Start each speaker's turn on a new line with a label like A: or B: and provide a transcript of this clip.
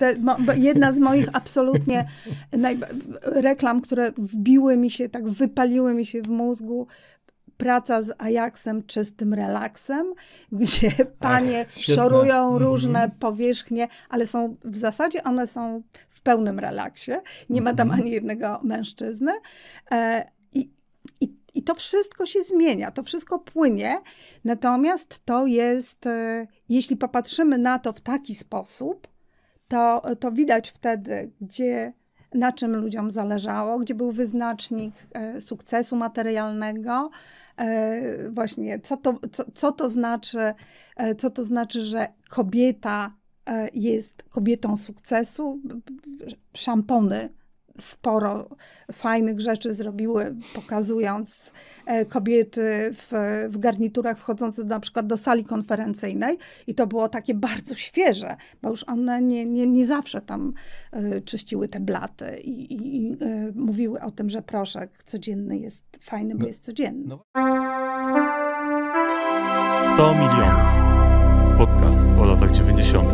A: te, jedna z moich absolutnie reklam, które wbiły mi się, tak wypaliły mi się w mózgu, praca z Ajaxem, czystym relaksem, gdzie panie
B: Ach,
A: szorują
B: Mhm.
A: różne powierzchnie, ale są w zasadzie one są w pełnym relaksie. Nie ma tam
B: Mhm.
A: ani jednego mężczyzny. E, i, i, I to wszystko się zmienia, to wszystko płynie. Natomiast to jest, e, jeśli popatrzymy na to w taki sposób, to, to widać wtedy, gdzie na czym ludziom zależało, gdzie był wyznacznik e, sukcesu materialnego, e, właśnie co to, co, co to znaczy, e, co to znaczy, że kobieta jest kobietą sukcesu. Szampony sporo fajnych rzeczy zrobiły, pokazując e, kobiety w, w garniturach wchodzące na przykład do sali konferencyjnej i to było takie bardzo świeże, bo już one nie, nie, nie zawsze tam e, czyściły te blaty i, i, i e, mówiły o tym, że proszek codzienny jest fajny, bo
B: No.
A: jest codzienny.
B: No.
C: 100 milionów. Podcast o latach 90.